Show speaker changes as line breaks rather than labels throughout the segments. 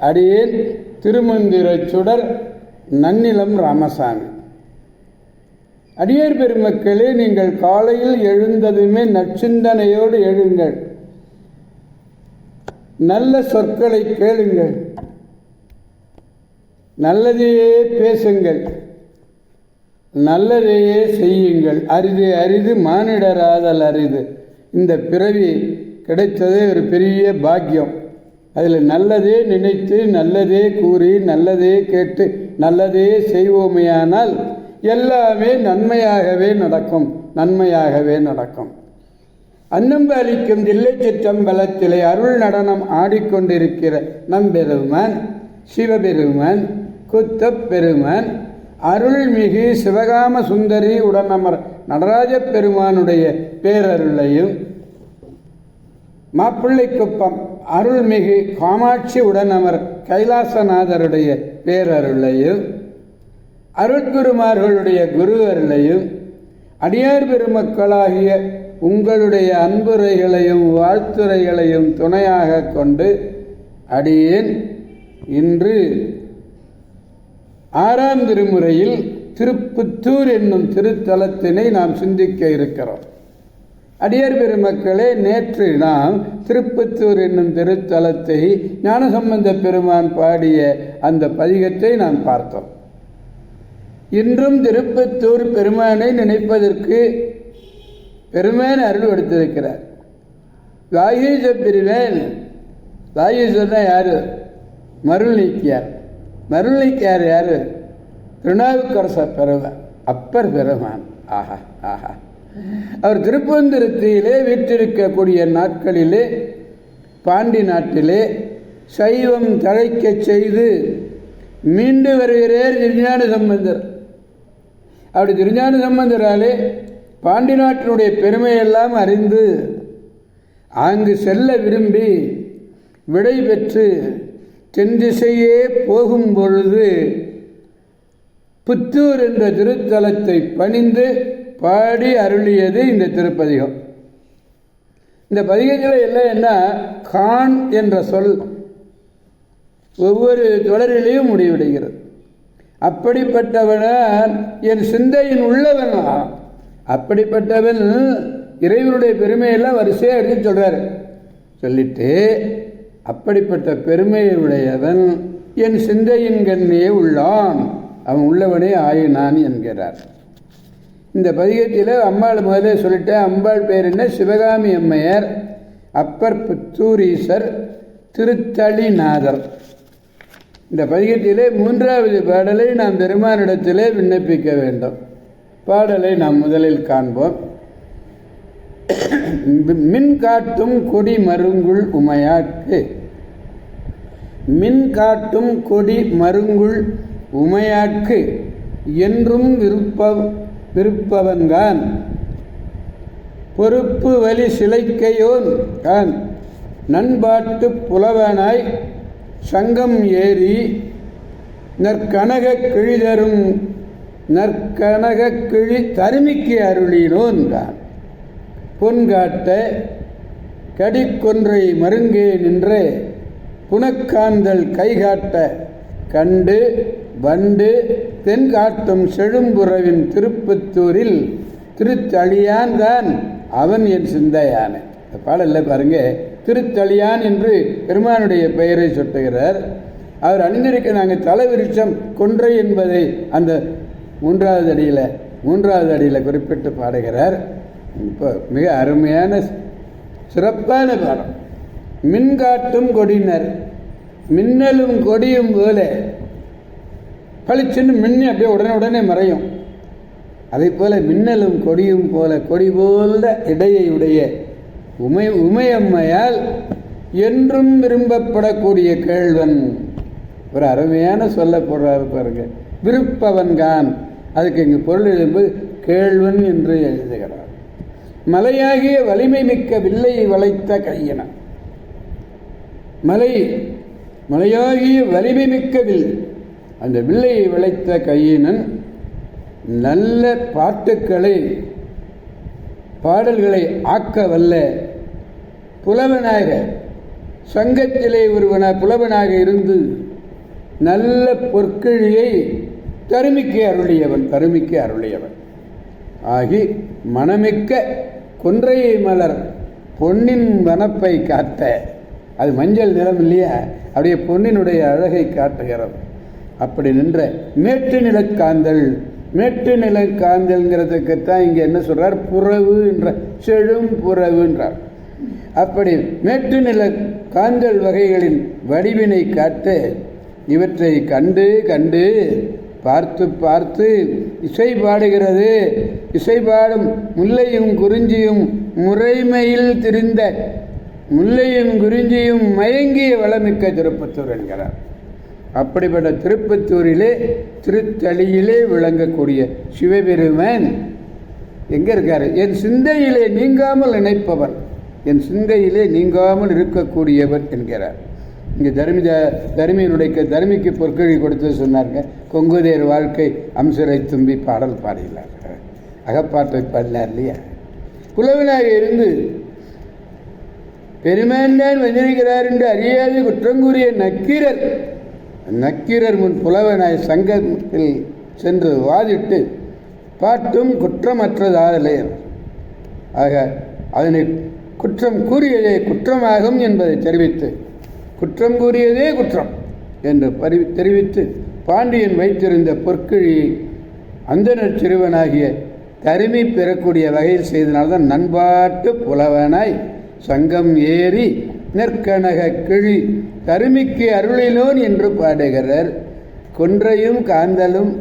அடியேன் திருமந்திரச் சுடர் நன்னிலம் ராமசாமி. அடியேர் பெருமக்களே நீங்கள் காலையில் எழுந்ததுமே நச்சிந்தனையோடு எழுங்கள். நல்ல சொற்களை கேளுங்கள். நல்லதையே பேசுங்கள். நல்லதையே செய்யுங்கள். அரிது அரிது மானிடராதல் அரிது. இந்த பிறவி கிடைத்ததே ஒரு பெரிய பாக்கியம். அதில் நல்லதே நினைத்து நல்லதே கூறி நல்லதே கேட்டு நல்லதே செய்வோமையானால் எல்லாமே நன்மையாகவே நடக்கும் நன்மையாகவே நடக்கும். அன்னம்பாலிக்கும் தில்லை சிற்றம்பலத்திலே அருள் நடனம் ஆடிக்கொண்டிருக்கிற நம்பெருமான் சிவபெருமான் குத்தப் பெருமான் அருள்மிகு சிவகாம சுந்தரி உடனமர் நடராஜ பெருமானுடைய பேரருளையும் மாப்பிள்ளைக்குப்பம் அருள்மிகு காமாட்சி உடனமர் கைலாசநாதருடைய பேரருளையும் அருட்குருமார்களுடைய குரு அருளையும் அடியார் பெருமக்களாகிய உங்களுடைய அன்புரைகளையும் வாழ்த்துரைகளையும் துணையாக கொண்டு அடியேன். இன்று ஆறாம் திருமுறையில் திருப்புத்தூர் என்னும் திருத்தலத்தினை நாம் சிந்திக்க இருக்கிறோம். அடியார் பெருமக்களே நேற்று நாம் திருப்பத்தூர் என்னும் திருத்தலத்தை ஞானசம்பந்த பெருமான் பாடிய அந்த பதிகத்தை நாம் பார்த்தோம். இன்றும் திருப்பத்தூர் பெருமானை நினைப்பதற்கு பெருமான் அருள் எடுத்திருக்கிறார் வாகீச பிரிவேன் வாகீசர்னா யார்? மருள் நீக்கியார் மருள் நீக்கியார் யார்? திருநாவுக்கரச பெருமான் அப்பர் பெருமான். ஆஹா ஆஹா. அவர் திருப்பந்திரத்திலே வீற்றிருக்கக்கூடிய நாட்களிலே பாண்டி நாட்டிலே சைவம் தழைக்க செய்து மீண்டு வருகிறார் திருஞான சம்பந்தர். அப்படி திருஞான சம்பந்தராலே பாண்டி நாட்டினுடைய பெருமையெல்லாம் அறிந்து அங்கு செல்ல விரும்பி விடை பெற்று தென் திசையே போகும் பொழுது புத்தூர் என்ற திருத்தலத்தை பணிந்து பாடி அருளியது இந்த திருப்பதிகம். இந்த பதிகத்தில் எல்லாம் என்ன? கான் என்ற சொல் ஒவ்வொரு தொடரிலையும் முடிவடைகிறது. அப்படிப்பட்டவன என் சிந்தையின் உள்ளவன்? அப்படிப்பட்டவன் இறைவனுடைய பெருமையெல்லாம் வரிசையாக எடுத்து சொல்கிறார் சொல்லிட்டு அப்படிப்பட்ட பெருமையுடையவன் என் சிந்தையின் கண்ணே உள்ளான். அவன் உள்ளவனே ஆயினான் என்கிறார். இந்த பதிகத்தில் அம்பாள் முதலே சொல்லிட்டேன். அம்பாள் பேர் என்ன? சிவகாமி அம்மையார் அப்பர் புத்தூரீசர் திருத்தளிநாதர் இந்த பதிகத்திலே மூன்றாவது பாடலை நாம் பெருமானிடத்திலே விண்ணப்பிக்க வேண்டும். பாடலை நாம் முதலில் காண்போம். மின் காட்டும் கொடி மருங்குள் உமையாக்கு. மின் காட்டும் கொடி மருங்குள் உமையாக்கு. என்றும் விருப்பம் விருப்பவன்கான் பொறுப்பு வலி சிலைக்கையோன் கான். நண்பாட்டு புலவனாய் சங்கம் ஏறி நற்கனக கிழிதரும் நற்கனக கிழி தருமிக்கு அருளினோன் கான். பொன்காட்ட கடிக்கொன்றை மருங்கே நின்று புனக்காந்தல் கைகாட்ட கண்டு வண்டு தென்காட்டும் செழும்புறவின் திருப்பத்தூரில் திருத்தளியான் தான் அவன் என் சிந்தையான. இந்த பாடலில் பாருங்க திருத்தளியான் என்று பெருமானுடைய பெயரை சொட்டுகிறார். அவர் அணிந்திருக்க நாங்கள் தலைவிருட்சம் கொன்றை என்பதை அந்த மூன்றாவது அடியில் மூன்றாவது அடியில் குறிப்பிட்டு பாடுகிறார். இப்போ மிக அருமையான சிறப்பான பாடம் மின்காட்டும் கொடியினர் மின்னலும் கொடியும் போல பளிச்சுன்னு மின்னி அப்படியே உடனே உடனே மறையும். அதே போல மின்னலும் கொடியும் போல கொடி போல இடையை உடைய உமை உமையம்மையால் என்றும் விரும்பப்படக்கூடிய கேள்வன். ஒரு அருமையான சொல்ல போடுறாரு பாருங்க. விருப்பவன்கான் அதுக்கு இங்கு பொருள் எழுதும்போது கேள்வன் என்று எழுதுகிறார். மலையாகிய வலிமை மிக்க வில்லை வளைத்த கையன மலை மலையாகிய வலிமை மிக்க வில் அந்த வில்லை விளைத்த கையினன் நல்ல பாட்டுக்களை பாடல்களை ஆக்க வல்ல புலவனாக சங்கத்திலே ஒருவன புலவனாக இருந்து நல்ல பொற்கிழியை தருமிக்கு அருளியவன் தருமிக்கு அருளியவன். ஆகி மணமிக்க கொன்றையை மலர் பொன்னின் வனப்பை காட்ட அது மஞ்சள் நிறம் இல்லையா? அப்படியே பொன்னினுடைய அழகை காட்டுகிறது. அப்படி நின்ற மேட்டு நிலக்காந்தல் மேட்டு நிலக்காந்தல்ங்கிறதுக்குத்தான் இங்கே என்ன சொல்கிறார் புறவு என்ற செழும் புறவுன்றார் அப்படி மேட்டு நில காந்தல் வகைகளின் வடிவினை காட்ட இவற்றை கண்டு கண்டு பார்த்து பார்த்து இசை பாடுகிறது இசை பாடும் முல்லையும் குறிஞ்சியும் முறைமையில் திரிந்த முல்லையும் குறிஞ்சியும் மயங்கிய வளமிக்க திருப்பத்தூர் என்கிறார். அப்படிப்பட்ட திருப்பத்தூரிலே திருத்தளியிலே விளங்கக்கூடிய சிவபெருமன் எங்கே இருக்கார்? என் சிந்தையிலே நீங்காமல் நினைப்பவர். என் சிந்தையிலே நீங்காமல் இருக்கக்கூடியவர் என்கிறார். இங்கே தர்மி தர்மியினுடைய தர்மிக்கு பொற்கழி கொடுத்து சொன்னாருங்க கொங்குதேர் வாழ்க்கை அம்சரை தும்பி பாடல் பாடினார். அகப்பாட்டை பாடினார் இல்லையா? குலவினாக இருந்து பெருமான் தான் வந்திருக்கிறார் என்று அறியாது குற்றங்கூறிய நக்கீரர். நக்கீரர் முன் புலவனாய் சங்கத்தில் சென்று வாதிட்டு பாட்டும் குற்றமற்றதாதலே ஆக அதனை குற்றம் கூறியதே குற்றமாகும் என்பதை தெரிவித்து குற்றம் கூறியதே குற்றம் என்று பரி தெரிவித்து பாண்டியன் வைத்திருந்த பொற்கிழியை அந்தனர் சிறுவனாகிய தருமி பெறக்கூடிய வகையில் செய்தனால்தான் நண்பாட்டு புலவனாய் சங்கம் ஏறி நெற்கனக கிழி கருமிக்கு அருளினோன் என்று பாடுகிறார். கொன்றையும் காந்தலும்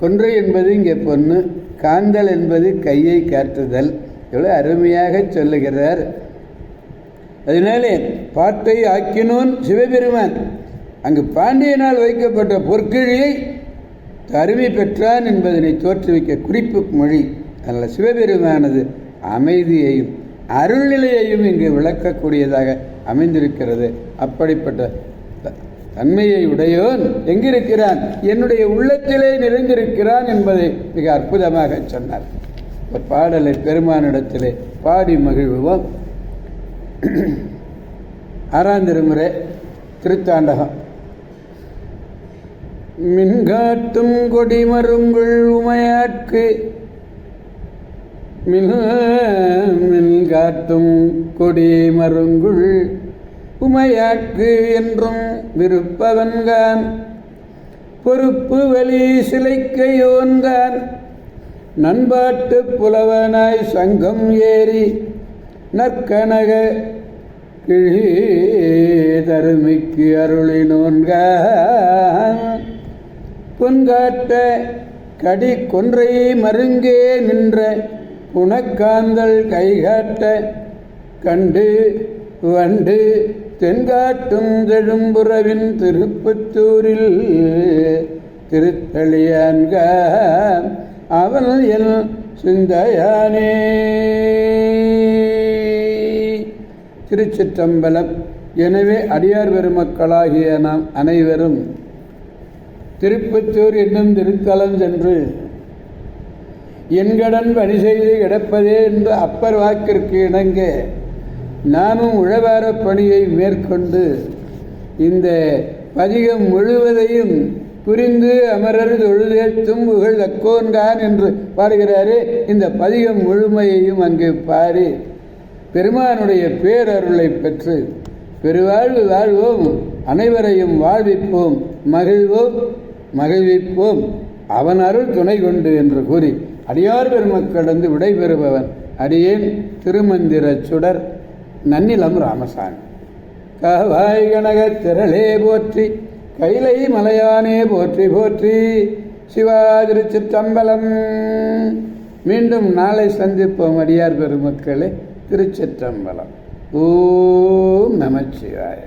கொன்றை என்பது இங்கே பொண்ணு காந்தல் என்பது கையை காட்டுதல். எவ்வளோ அருமையாக சொல்லுகிறார். அதனாலே பாட்டை ஆக்கினோன் சிவபெருமான். அங்கு பாண்டியனால் வைக்கப்பட்ட பொற்கிழியை அருமை பெற்றான் என்பதனை தோற்றுவிக்க குறிப்பு மொழி அதில் சிவபெருமானது அமைதியையும் அருள்நிலையையும் இங்கு விளக்கக்கூடியதாக அமைந்திருக்கிறது. அப்படிப்பட்ட தன்மையை உடையோன் எங்கிருக்கிறான்? என்னுடைய உள்ளத்திலே நிறைந்திருக்கிறான் என்பதை மிக அற்புதமாக சொன்னார். இந்த பாடலை பெருமானிடத்திலே பாடி மகிழ்வோம் ஆறாம் திருமுறை திருத்தாண்டகம். மின்காட்டும் கொடிமருங்குள் உமையாட்கு மின் காத்தும் கொடி மருங்குள் உமையாக்கு என்றும் விருப்பவன்கான் பொறுப்பு வலி சிலைக்கையோன்கான் நண்பாட்டு புலவனாய் சங்கம் ஏறி நற்கனக கிழி தருமிக்கு அருளினோன்கான் பொன்காட்ட கடி கொன்றை மருங்கே நின்ற புனக்காந்தல் கைகாட்ட கண்டு வண்டு தென்காட்டும் தெழும்புறவின் திருப்பத்தூரில் திருத்தளியான்க அவன் என் சிந்தையானே. திருச்சிற்றம்பலம். எனவே அடியார் பெருமக்களாகிய நாம் அனைவரும் திருப்பத்தூர் என்னும் திருத்தலம் சென்று என்கடன் பணி செய்து கிடப்பதே என்று அப்பர் வாக்கிற்கு இணங்க நாமும் உழவார பணியை மேற்கொண்டு இந்த பதிகம் முழுவதையும் புரிந்து அமரர் தொழுதேத்தும் புகழ் தக்கோன்கான் என்று பாடுகிறாரு இந்த பதிகம் முழுமையையும் அங்கே பாரி பெருமானுடைய பேரருளை பெற்று பெருவாழ்வு வாழ்வோம் அனைவரையும் வாழ்விப்போம் மகிழ்வோம் மகிழ்விப்போம் அவன் அருள் துணை கொண்டு என்று கூறி அடியார் பெருமக்களிருந்து விடைபெறுபவன் அடியேன் திருமந்திர சுடர் நன்னிலம் ராமசாமி. கவாய் கனக திரளே போற்றி கைலை மலையானே போற்றி போற்றி. சிவாதிரு சிற்றம்பலம் மீண்டும் நாளை சந்திப்போம் அடியார் பெருமக்களே திருச்சிற்றம்பலம். ஓம் நமச்சிவாய